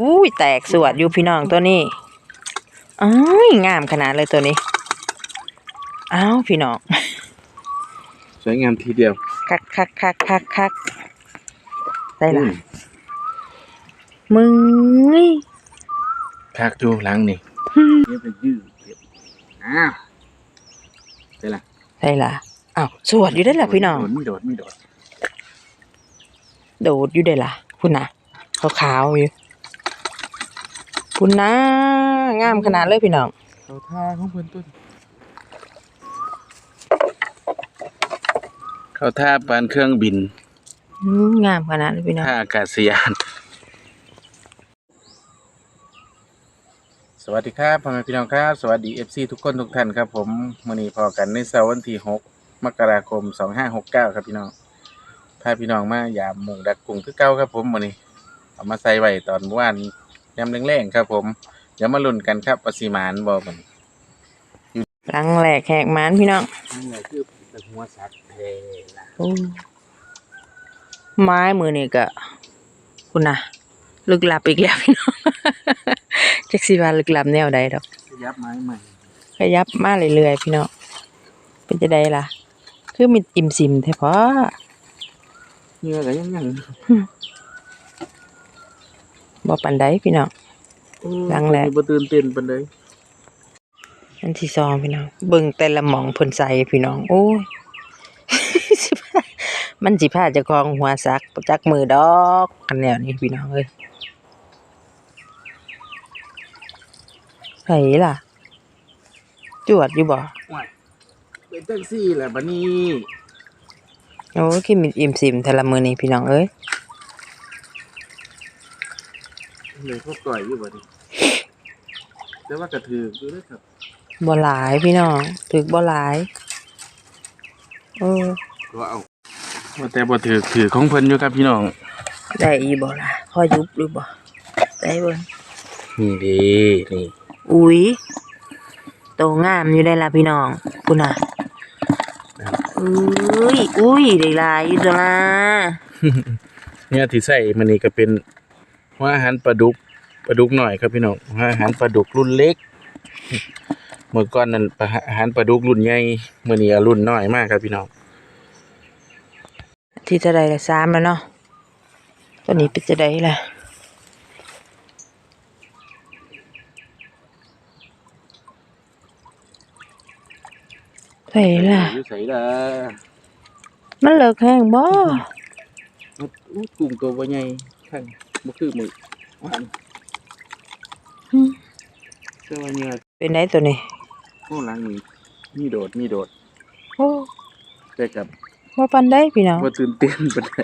อุ้ยแตกสวดอยู่พี่น้องตัวนี้อ้ายงามขนาดเลยตัวนี้ อ้าวพี่น้อง สวยงามทีเดียว คักคักคักคักคักได้ละอืมมึงนี่คักดูหลังนี่นี่เป็นยืดเก็บอ้าวใช่ละได้ละอ้าวสวดอยู่ได้อละพี่น้อง โดดไม่โดดไม่โดด โดดอยู่ได้อละคุณนะขาวๆอยู่ คุณนะงามขนาดเลยพี่น้องเขาท่าของเพื่อนต้นเขาท่าปานเครื่องบินอืมงามขนาดเลยพี่น้องท่าอากาศยาน สวัสดีครับพ่อแม่พี่น้องครับ สวัสดี FC ทุกคนทุกท่านครับผมมื้อนี้พอกันในเสาร์วันที่6มกราคม2569ครับพี่น้องพาพี่น้องมายามหมุงดักกุ้งคือเก่าครับผมมื้อนี้เอามาใส่ไว้ตอนเมื่อวาน ยามแรงๆครับผม เดี๋ยวมาลุ้นกันครับว่าสิหมานบ่มันหลังแหลกแหกหมานพี่น้องนี่แหละคือเป็นหัวสักเทล่ะโอ้ไม้มือนี่ก็คุณนะลึกลับอีกแล้วพี่น้องจักสิว่าลึกลับแนวใดดอกยับไม้ใหม่ขยับมาเรื่อยๆพี่น้องเป็นจะได้ล่ะ คือมีอิ่มซิมแท้พอเหงื่อก็ยังยัง บ่ปานใดพี่น้อง หลังแหละ บ่ตื่นเต้นปานใดอันที่สองพี่น้อง เบิ่งแต่ละหมองเพิ่นใส่พี่น้อง โอ้ย สิพามันสิพาเจ้าของหัวซักบ่จักมือดอกกันแนวนี้พี่น้องเอ้ยไผล่ะ จวดอยู่บ่ ว้ายเป็นจังซี่แหละบัดนี้ โอ้ยคือมีอิ่มซิมแต่ละมื้อนี้พี่น้องเอ้ย เลยพวกก่อยอยู่บัดนี้แต่ว่ากระถืออยู่เด้อครับบ่หลายพี่น้องถึกบ่หลายเออก็เอาว่าแต่บ่ถือถือของเพิ่นอยู่ครับพี่น้องได้อีบ่ล่ะพอยุบหรือบ่ได้เบิ่งนี่เดีนี่อุ้ยโตงามอยู่ได้ล่ะพี่น้องคุณน่ะอุ้ยอุ้ยได้หลายอยู่ตัวละเนี่ยที่ใส่มันนี่ก็เป็น หัวอาหารปลาดุกปลาดุกหน่อยครับพี่น้องหัวอาหารปลาดุกรุ่นเล็กเมื่อก่อนนั้นปลาอาหารปลาดุกรุ่นใหญ่มื้อนี้อะรุ่นน้อยมากครับพี่น้องที่จะได้ละสามแล้วเนาะตัวนี้เป็นจะได้ล่ะใส่ล่ะอยู่ไสล่ะมันเลิกแห้งบ่อู้กุ้งตัวบ่ใหญ่ทั้ง บ่คือมือว่านอืมแต่ว่าเหงื่อเป็นไดตัวนี้โอ้หลังนี่มีโดดมีโดดโอ้แต่กับบ่ปานใดพี่น้องบ่ตื่นเต้นปานใด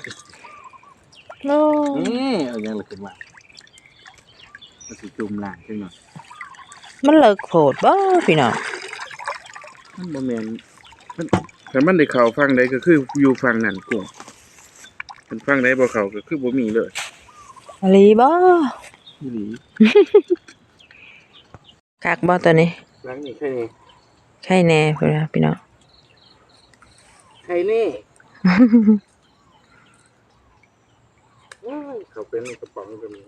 โอ้นี่เอาหยังล่ะขึ้นมามันสิจุ่มล่างจังหน่อยมันเลิกโผดบ่พี่น้องมันบ่แม่นมันถ้ามันได้เข้าฟังใดก็คืออยู่ฝั่งนั้นกุ้งมันฟังใดบ่เข้าก็คือบ่มีเลย อะลีบ่อีหลีคักบ่ตัวนี้หลังนี่แค่นี้ใช่แน่พี่น้องพี่น้องใครนี่ว้ายเขาเป็นในกระป๋องก็มี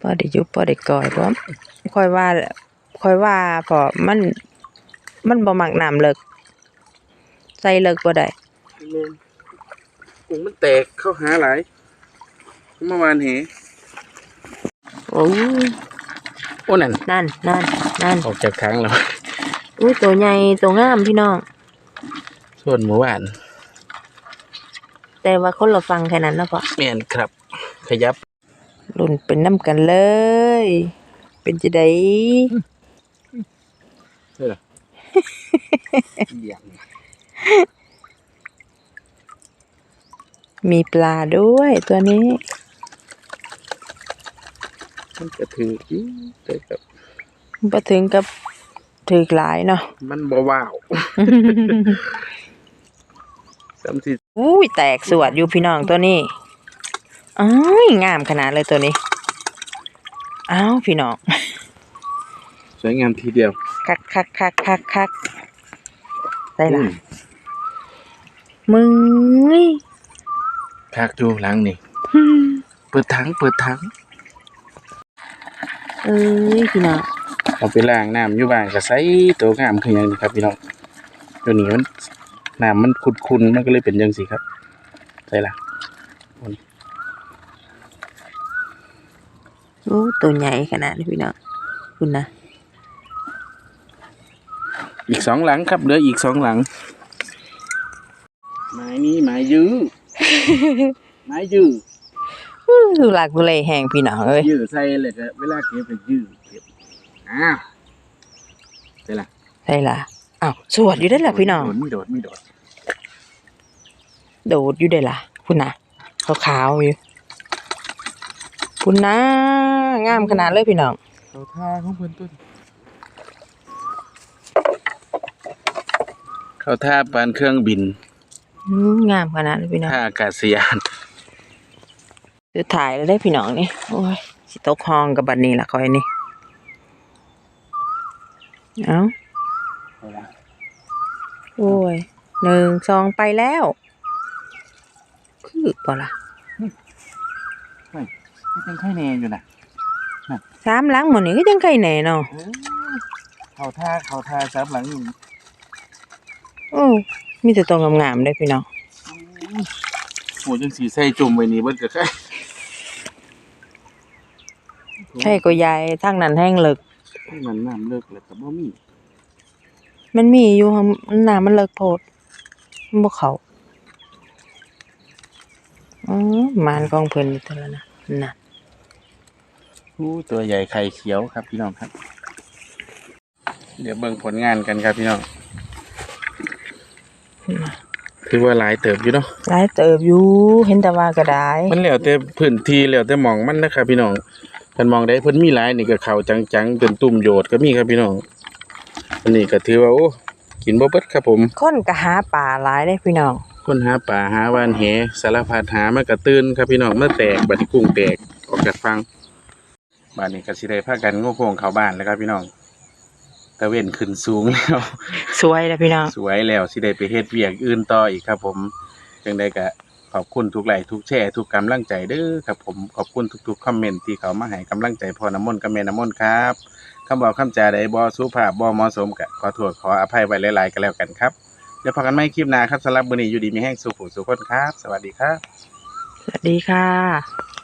พอได้ยุบพอได้ก่อยเพราะค่อยว่าค่อยว่าเพอมัน มันบ่มักน้ำเลิกใส่เลิกบ่ได้แม่นกุ้งมันแตกเข้าหาหลาย เมื่อวานเหโอ้ยโอ้นั่นนั่นนั่นนั่นออกจากครั้งแล้วอุ้ยตัวใหญ่ตัวงามพี่น้อง ส่วนเมื่อวาน แต่ว่าคนละฟังแค่นั้นแล้วพอแม่นครับ ขยับรุ่นเป็นน้ำกันเลย เป็นจะได้เฮ้ยล่ะอย่างมีปลาด้วยตัวนี้ มันก็ถืออยู่แต่กับบ่ถึงกับถือหลายเนาะมันบ่ว้าวสามสิอุ้ยแตกสวดอยู่พี่น้องตัวนี้อ้ายงามขนาดเลยตัวนี้อ้าวพี่น้องสวยงามทีเดียวคักคักคักคักคักได้ละอืมมึงนี่พักดูหลังนี่เปิดถังเปิดถัง เอ้ยพี่น้องเอาไปล้างน้ำอยู่บ้านก็ใส่ตัวงามคือหยังนี่ครับพี่น้องเดี๋ยวนี้มันน้ำมันขุ่นๆมันก็เลยเป็นจังซี่ครับใส่ละโอ้ตัวใหญ่ขนาดนี้พี่น้องคุณนะอีกสองหลังครับเหลืออีกสองหลังไม้นี้ไม้ยื้อ ไม้ยื้อ อื้อดูหลักดูเลยแหงพี่น้องเอ้ยยื้อใส่เลยก็เวลาเก็บไปยื้อเก็บอ้าวใส่ละใช่ล่ะอ้าวสวดอยู่ได้อล่ะพี่น้องโดดไม่โดดไม่โดดโดดอยู่ได้อล่ะคุณนะขาวๆอยู่คุณนะงามขนาดเลยพี่น้องเขาท่าของเพิ่นต้นเขาท่าปานเครื่องบินอืมงามขนาดเลยพี่น้องท่าอากาศยานสุ ดท้ายแล้วได้อพี่น้องนี่โอ้ยสิตกห้องกับบัดนี้ล่ะคอยนี่เอ้าโอ้ยหนึ่งสองไปแล้ว คือเปล่าล่ะนี่เป็นไข่แนนอยู่นะสามหลังหมดนี่ก็ยังไข่แหน่เนาะเขาท่าเขาท่าซับหลังอยู่โอ้มีแต่ตัวงามๆได้อพี่น้องโหจังสีใส่จุ่มไว้นี่เบิดก็แค่ ใช่ก็ยายทางนั้นแห้งเลิกให้มันน้ำเลิกแล้วก็บ่มีมันมีอยู่หั่นน้ำมันเลิกโพดมันบ่เข้าอ๋อมานกองเพิ่นนี่เท่านั้นนะน่ะอู้ตัวใหญ่ไข่เขียวครับพี่น้องครับ เดี๋ยวเบิ่งผลงานกันครับพี่น้องน่ะถือว่าหลายเติบอยู่เนาะหลายเติบอยู่เห็นแต่ว่าก็ได้มันแล้วแต่พื้นที่แล้วแต่หมองมันนะครับพี่น้อง เพิ่นมองได้เพิ่นมีหลายนี่ก็เข้าจังๆเป็นตุ่มโยดก็มีครับพี่น้อง อันนี้ก็ถือว่าโอ้กินบ่เบิดครับผมคนก็หาปลาหลายได้อพี่น้อง คนหาปลาหาวานแหสารพัดหามากระตื้นครับพี่น้องเมื่อแตกบัดนี้กุ้งแตกออกจากฟังบ้านนี้ก็สิได้พากันโง่โค้งเข้าบ้านแล้วครับพี่น้องตะเว้นขึ้นสูงแล้ว สวยเลยพี่น้อง สวยแล้วสิได้ไปเฮ็ดเวียกอื่นต่ออีกครับ ผมจังได้ก็ ขอบคุณทุกไลค์ทุกแชร์ทุกกำลังใจเด้อครับผมขอบคุณทุกๆคอมเมนต์ที่เขามาให้กำลังใจพ่อน้ำมนต์กับแม่น้ำมนต์ครับคำบอกคำจาใดบอสุภาพบอเหมาะสมกะขอโทษขออภัยไว้หลายๆกันแล้วกันครับเดี๋ยวพบกันใหม่คลิปหน้าครับสำหรับบุนี้อยู่ดีมีแห้งสุขสุขคนครับ สวัสดีครับ สวัสดีค่ะ